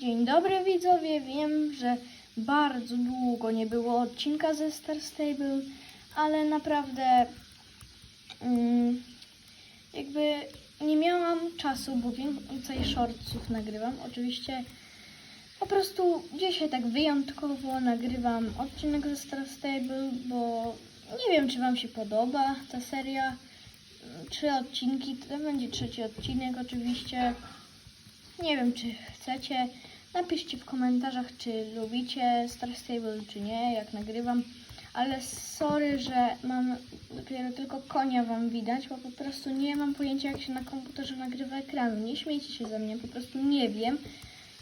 Dzień dobry widzowie, wiem, że bardzo długo nie było odcinka ze Star Stable, ale naprawdę mm, jakby nie miałam czasu, bo więcej shortsów nagrywam. Oczywiście po prostu dzisiaj tak wyjątkowo nagrywam odcinek ze Star Stable, bo nie wiem, czy Wam się podoba ta seria. Trzy odcinki, to będzie trzeci odcinek oczywiście. Nie wiem, czy chcecie. Napiszcie w komentarzach, czy lubicie Star Stable, czy nie, jak nagrywam. Ale sorry, że mam dopiero tylko konia wam widać, bo po prostu nie mam pojęcia, jak się na komputerze nagrywa ekranu. Nie śmiejcie się ze mnie, po prostu nie wiem.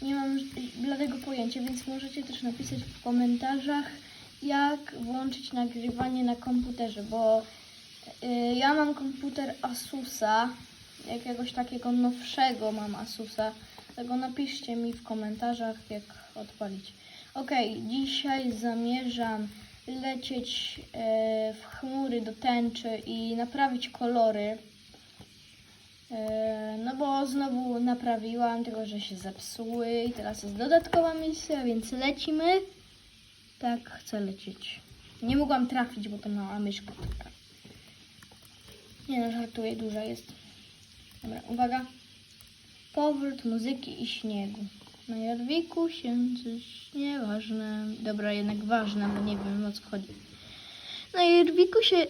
Nie mam bladego pojęcia, więc możecie też napisać w komentarzach, jak włączyć nagrywanie na komputerze, bo y, ja mam komputer Asusa, jakiegoś takiego nowszego mam Asusa. Tego napiszcie mi w komentarzach, jak odpalić. Ok, dzisiaj zamierzam lecieć e, w chmury do tęczy i naprawić kolory. E, no bo znowu naprawiłam, tylko że się zepsuły i teraz jest dodatkowa misja, więc lecimy. Tak, chcę lecieć. Nie mogłam trafić, bo to mała myszka. Nie no, żartuję, duża jest. Dobra, uwaga. Powrót muzyki i śniegu. Na Jorwiku się coś nieważne. Dobra, jednak ważne, bo nie wiem o co chodzi. Na Jorwiku się...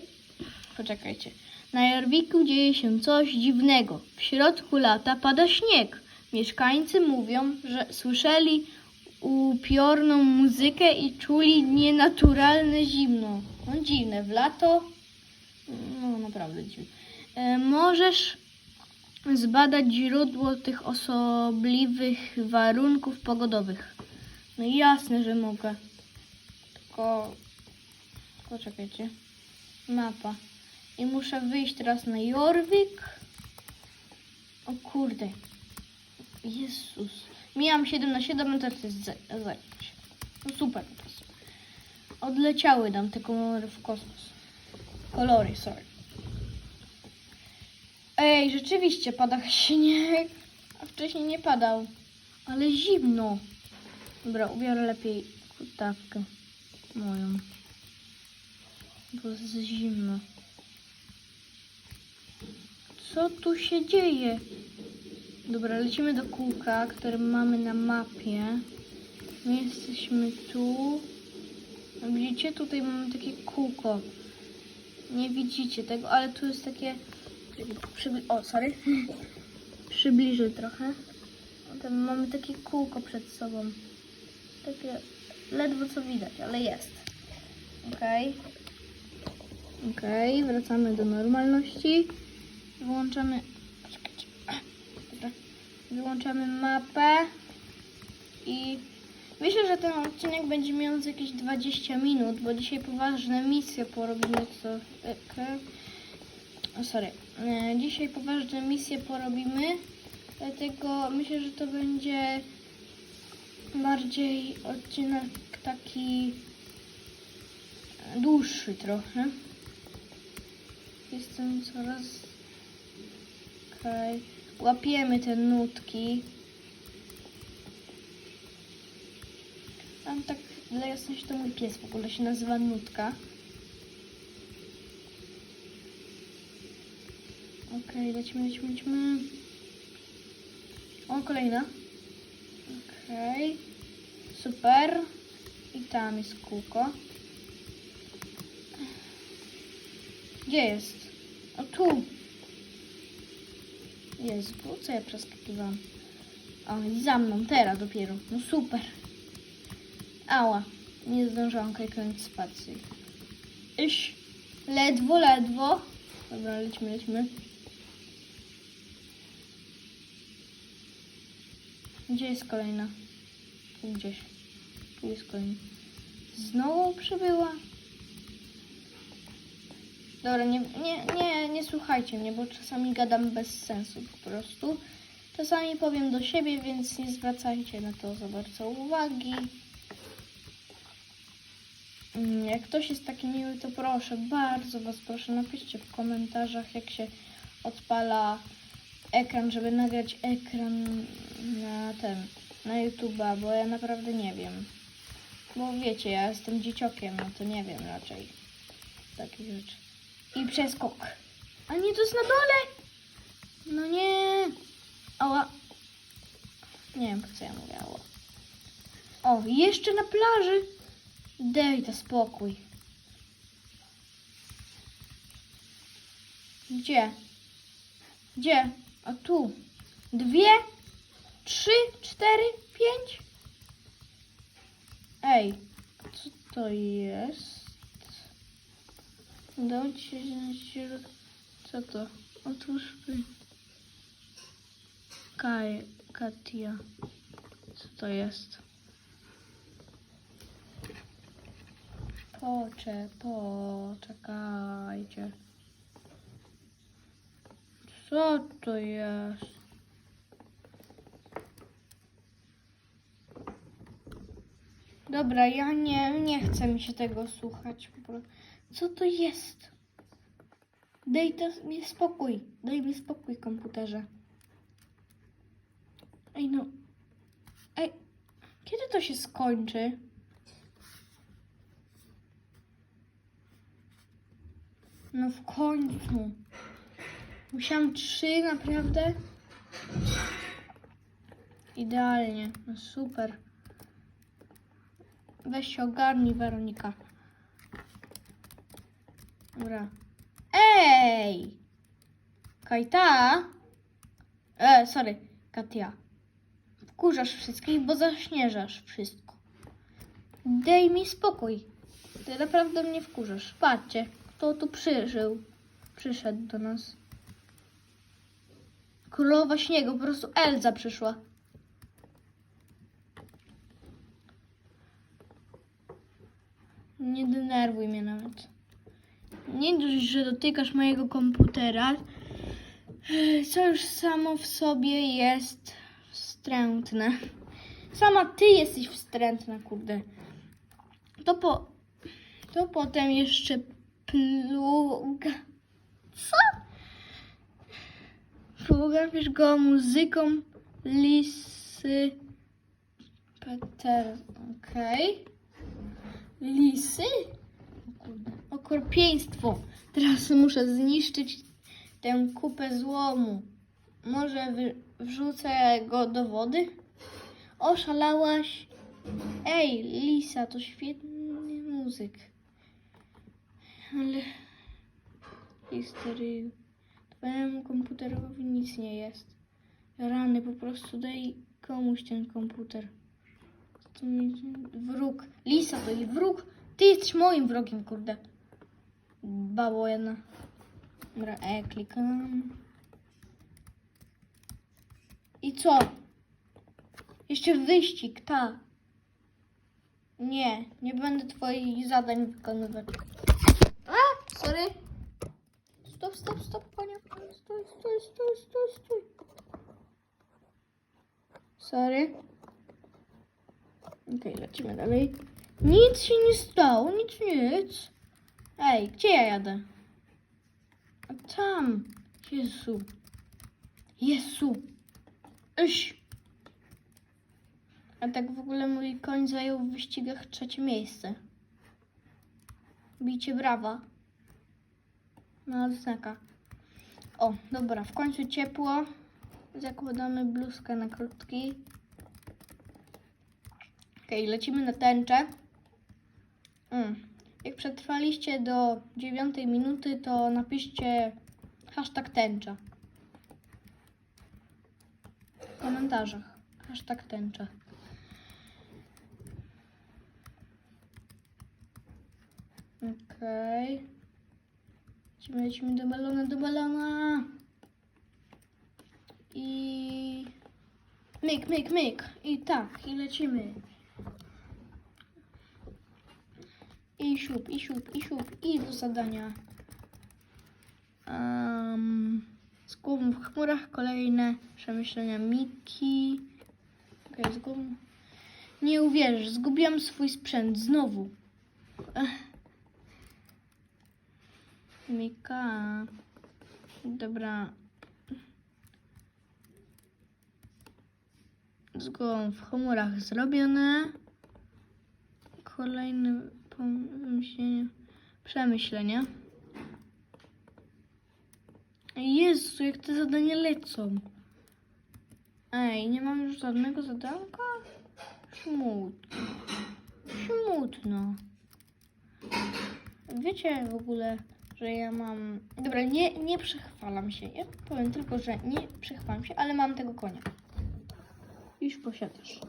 Poczekajcie. Na Jorwiku dzieje się coś dziwnego. W środku lata pada śnieg. Mieszkańcy mówią, że słyszeli upiorną muzykę i czuli nienaturalne zimno. No dziwne, w lato... No naprawdę dziwne. E, możesz zbadać źródło tych osobliwych warunków pogodowych. No jasne, że mogę. Tylko poczekajcie. Mapa. I muszę wyjść teraz na Jorvik. O kurde. Jezus. Mijam 7 na 7, no to jest za- zajęcie. No super. Odleciały nam te kolory w kosmos. Kolory, sorry. Ej, rzeczywiście pada śnieg, a wcześniej nie padał. Ale zimno. Dobra, ubiorę lepiej kurtawkę moją. Bo jest zimno. Co tu się dzieje? Dobra, lecimy do kółka, które mamy na mapie. My jesteśmy tu. Widzicie? Tutaj mamy takie kółko. Nie widzicie tego, ale tu jest takie... Przybli- o, sorry. Przybliżę trochę. Tam mamy takie kółko przed sobą. Takie ledwo co widać, ale jest. Okej. Okej, wracamy do normalności. Wyłączamy. Wyłączamy mapę. I myślę, że ten odcinek będzie miał jakieś 20 minut, bo dzisiaj poważne misje porobimy co. Okej. Sorry. E, Dzisiaj poważne misje porobimy, dlatego myślę, że to będzie bardziej odcinek taki dłuższy trochę. Jestem coraz... Okej. Łapiemy te nutki. Tam tak dla jasności to mój pies w ogóle się nazywa Nutka. Okej, lecimy, lecimy, lecimy. O, kolejna. Okej. Super. I tam jest kółko. Gdzie jest? O, tu. Jezu, co ja przeskakiwałam? O, i za mną, teraz dopiero. No super. Ała. Nie zdążyłam kliknąć spacji. Iś. Ledwo, ledwo. Dobra, lecimy, lecimy. Gdzie jest kolejna? Tu gdzieś. Tu jest kolejna. Znowu przybyła? Dobra, nie, nie, nie, nie słuchajcie mnie, bo czasami gadam bez sensu po prostu. Czasami powiem do siebie, więc nie zwracajcie na to za bardzo uwagi. Mm, Jak ktoś jest taki miły, to proszę, bardzo Was proszę, napiszcie w komentarzach, jak się odpala ekran, żeby nagrać ekran na ten, na YouTube'a, bo ja naprawdę nie wiem. Bo wiecie, ja jestem dzieciokiem, no to nie wiem raczej takich rzeczy. I przeskok. A nie, to jest na dole! No nie! Ała. Nie wiem, co ja mówię. O, jeszcze na plaży! Daj to spokój. Gdzie? Gdzie? A tu. Dwie, trzy, cztery, pięć. Ej, co to jest? Dajcie się na środ... Co to? Otóż... Kaj... Katia. Co to jest? Pocze, poczekajcie. Co to jest? Dobra, ja nie, nie chcę mi się tego słuchać. Co to jest? Daj to mi spokój. Daj mi spokój, komputerze. Ej, no. Ej, kiedy to się skończy? No w końcu. Musiałam trzy, naprawdę? Idealnie. No super. Weź się ogarnij, Weronika. Dobra. Ej! Kajta? E, sorry, Katia. Wkurzasz wszystkich, bo zaśnieżasz wszystko. Daj mi spokój. Ty naprawdę mnie wkurzasz. Patrzcie, kto tu przyżył. Przyszedł do nas. Królowa śniegu, po prostu Elza przyszła. Nie denerwuj mnie nawet. Nie dość, że dotykasz mojego komputera, co już samo w sobie jest wstrętne. Sama ty jesteś wstrętna, kurde. To po... To potem jeszcze pluga... Co? Plugawisz go muzyką lisy... Peter... Okej. Lisy? O kurde. Okropieństwo. Teraz muszę zniszczyć tę kupę złomu. Może wrzucę go do wody? Oszalałaś? Ej, Lisa, to świetny muzyk. Ale... History... Twojemu komputerowi nic nie jest. Rany, po prostu daj komuś ten komputer. To mi- Wróg. Lisa to i wróg. Ty jesteś moim wrogiem, kurde. Babo jedna. Dobra, e, klikam. I co? Jeszcze wyścig, ta. Nie, nie będę twoich zadań wykonywać. A, sorry. Stop, stop, stop, panie. Stój, stój, stój, stój, stój. Sorry. Okej, lecimy dalej. Nic się nie stało, nic, nic. Ej, gdzie ja jadę? A tam. Jezu. Jezu. Iś. A tak w ogóle mój koń zajął w wyścigach trzecie miejsce. Bicie brawa. Na odznaka. O, dobra, w końcu ciepło. Zakładamy bluzkę na krótki. Okej, lecimy na tęczę. Mm. Jak przetrwaliście do dziewiątej minuty, to napiszcie hashtag tęcza. W komentarzach. Hashtag tęcza. Okej. Lecimy, lecimy do balona, do balona. I... Myk, myk, myk. I tak, i lecimy. I siup, i siup, i siup, i do zadania. Um, z głową w chmurach kolejne przemyślenia Miki. Okej, z głową. Nie uwierzysz, zgubiłam swój sprzęt znowu. Ech. Mika. Dobra. z głową w chmurach zrobione. Kolejne pomyślenie, przemyślenia. Jezu, jak te zadania lecą. Ej, nie mam już żadnego zadanka? Smutno. Smutno. Wiecie w ogóle, że ja mam... Dobra, nie, nie przechwalam się. Ja powiem tylko, że nie przechwalam się, ale mam tego konia. Już posiadasz.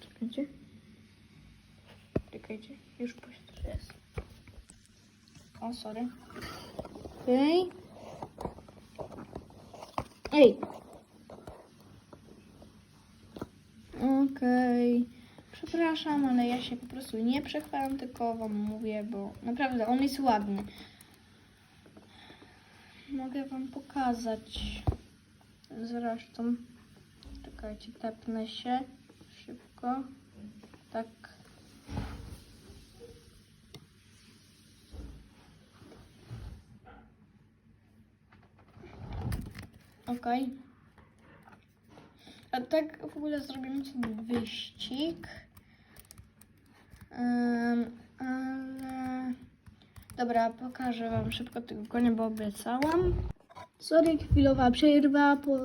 Czekajcie. Czekajcie, już posiadasz. Jest. O, sorry. Okej. Ej. Okej. Przepraszam, ale ja się po prostu nie przechwalam, tylko wam mówię, bo naprawdę on jest ładny. Mogę wam pokazać. Zresztą. Czekajcie, tepnę się szybko. Tak. Okej. A tak w ogóle zrobimy sobie wyścig. Ale... Dobra, pokażę wam szybko tego konia, bo obiecałam. Sorry, chwilowa przerwa. Po,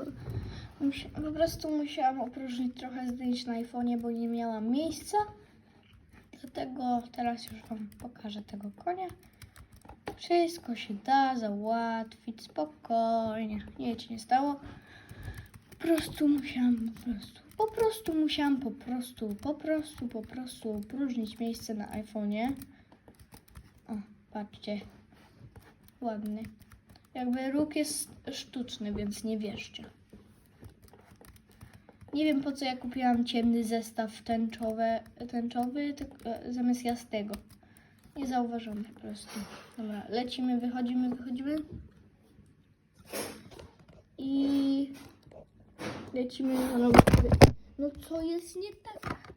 po prostu musiałam opróżnić trochę zdjęć na iPhone'ie, bo nie miałam miejsca. Dlatego teraz już wam pokażę tego konia. Wszystko się da załatwić spokojnie. Nic nie stało. Po prostu musiałam, po prostu, po prostu musiałam, po prostu, po prostu, po prostu opróżnić miejsce na iPhone'ie. O, patrzcie. Ładny. Jakby róg jest sztuczny, więc nie wierzcie. Nie wiem po co ja kupiłam ciemny zestaw tęczowy, tęczowy tylko, e, zamiast jasnego. Nie zauważyłam po prostu. Dobra, lecimy, wychodzimy, wychodzimy. I lecimy robić. No co jest nie tak?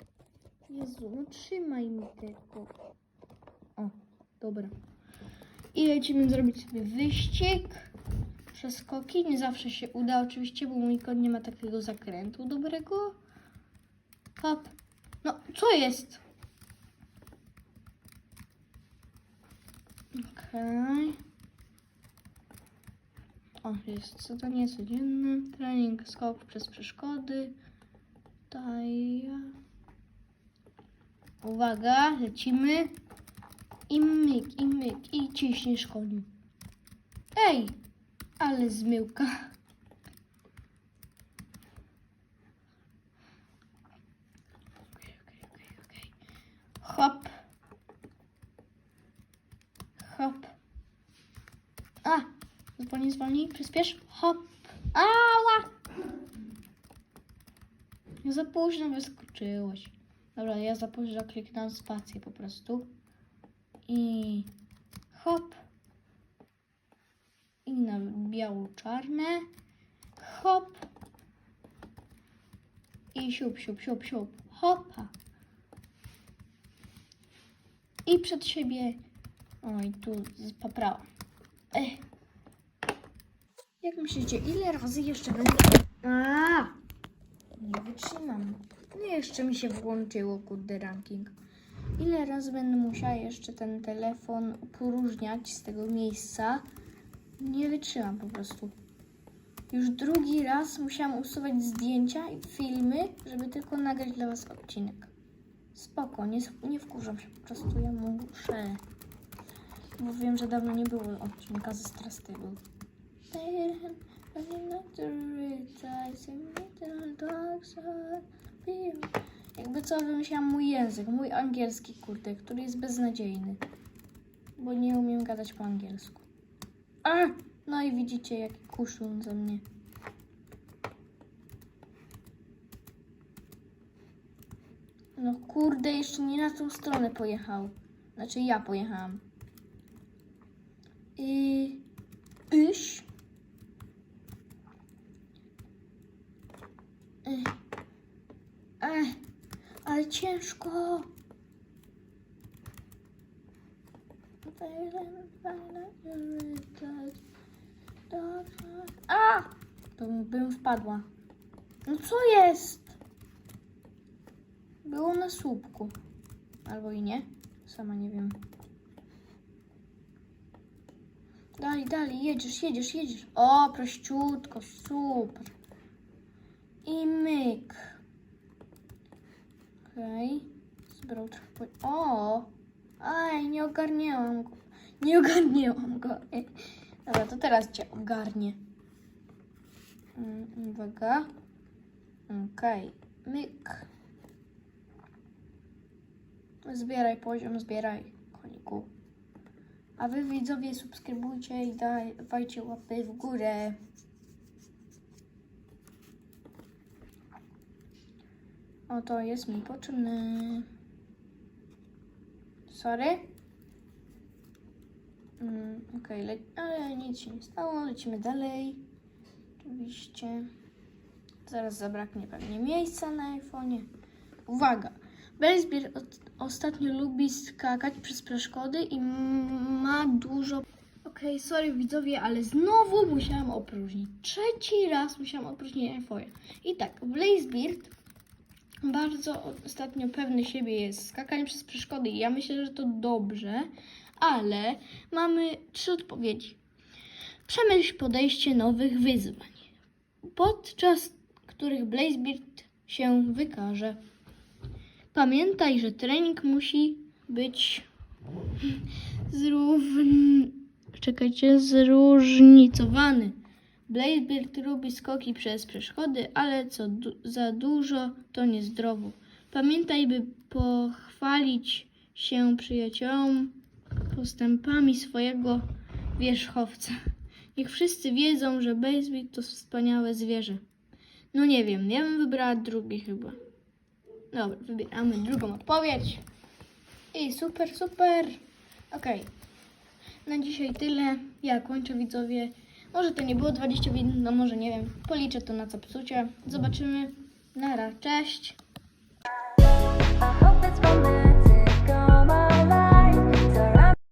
Jezu, no trzymaj mi tego. O, dobra. I lecimy zrobić sobie wyścig. Przeskoki. Nie zawsze się uda oczywiście, bo mój koń nie ma takiego zakrętu dobrego. Hop. No, co jest? Okej. O, jest zadanie codzienne. Trening skok przez przeszkody. Taja. Uwaga, lecimy. I myk, i myk, i ciśniesz koniu. Ej, ale zmyłka. Hop. Hop. A! Zwolnij, zwolnij, przyspiesz. Hop. Ała! Za późno wyskoczyłeś. Dobra, ja za późno kliknąłem spację po prostu. I hop. I na biało-czarne. Hop. I siup, siup, siup, siup. Hopa. I przed siebie Oj, tu poprałam. Ech. Jak myślicie, ile razy jeszcze będę... A, nie wytrzymam. No jeszcze mi się włączyło, kurde, ranking. Ile razy będę musiała jeszcze ten telefon poróżniać z tego miejsca? Nie wytrzymam po prostu. Już drugi raz musiałam usuwać zdjęcia i filmy, żeby tylko nagrać dla Was odcinek. Spoko, nie, nie wkurzam się, po prostu ja muszę. Bo wiem, że dawno nie było odcinka ze Strastego. Jakby co, wymyślałam mój język, mój angielski, kurde, który jest beznadziejny. Bo nie umiem gadać po angielsku. A! No i widzicie, jaki kuszun ze mnie. No kurde, jeszcze nie na tą stronę pojechał. Znaczy ja pojechałam. I iść. Ech. Ech, ale ciężko. A! To bym wpadła. No co jest? Było na słupku. Albo i nie. Sama nie wiem. Dalej, dalej, jedziesz, jedziesz, jedziesz. O, prościutko, super. I myk. Okej. Zbrał trochę. O! Aj, nie ogarniałam go. Nie ogarniałam go. Dobra, to teraz cię ogarnię. Mm, Uwaga. Okej. Myk. Zbieraj poziom, zbieraj, koniku. A wy widzowie subskrybujcie i dawajcie łapy w górę. Oto jest mi potrzebny. Sorry. Mm, Okej, le- ale nic się nie stało. Lecimy dalej. Oczywiście. Zaraz zabraknie pewnie miejsca na iPhone'ie. Uwaga! Od- ostatnio lubi skakać przez przeszkody i ma dużo. Okej, sorry widzowie, ale znowu musiałam opróżnić. Trzeci raz musiałam opróżnić iPhone'a. I tak, Blazebeard bardzo ostatnio pewny siebie jest skakanie przez przeszkody i ja myślę, że to dobrze, ale mamy trzy odpowiedzi. Przemyśl podejście nowych wyzwań, podczas których Blazebeard się wykaże. Pamiętaj, że trening musi być zrówn... Czekajcie, zróżnicowany. Bladebeard lubi skoki przez przeszkody, ale co du- za dużo to niezdrowo. Pamiętaj, by pochwalić się przyjaciołom postępami swojego wierzchowca. Niech wszyscy wiedzą, że Bladebeard to wspaniałe zwierzę. No nie wiem, ja bym wybrała drugi chyba. Dobra, wybieramy drugą odpowiedź. I super, super. Okej. Na dzisiaj tyle. Ja kończę widzowie. No, może to nie było 20 win, no może nie wiem. Policzę to na co psucie. Zobaczymy. Nara, cześć!